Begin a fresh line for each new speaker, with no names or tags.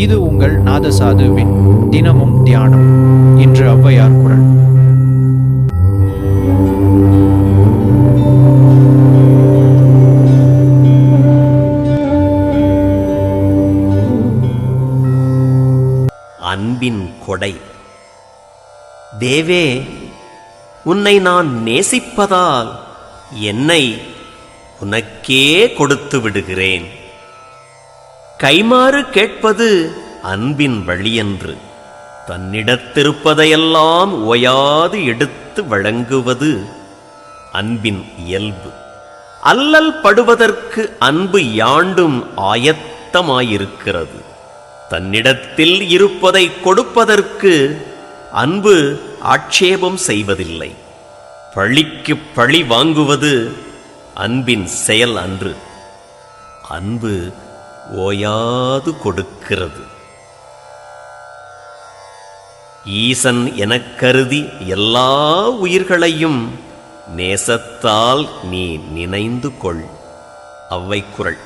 இது உங்கள் நாதசாதுவின் தினமும் தியானம் இன்று ஔவையார் குரல்.
அன்பின் கொடை. தேவே உன்னை நான் நேசிப்பதால் என்னை உனக்கே கொடுத்து விடுகிறேன். கைமாறு கேட்பது அன்பின் வழியன்று. தன்னிடத்திருப்பதையெல்லாம் ஓயாது எடுத்து வழங்குவது அன்பின் இயல்பு. அல்லல் படுவதற்கு அன்பு யாண்டும் ஆயத்தமாயிருக்கிறது. தன்னிடத்தில் இருப்பதை கொடுப்பதற்கு அன்பு ஆட்சேபம் செய்வதில்லை. பழிக்கு பழி வாங்குவது அன்பின் செயல் அன்று. அன்பு ஓயாது கொடுக்கிறது. ஈசன் எனக் கருதி எல்லா உயிர்களையும் நேசத்தால் நீ நினைந்து கொள். அவ்வை குரல்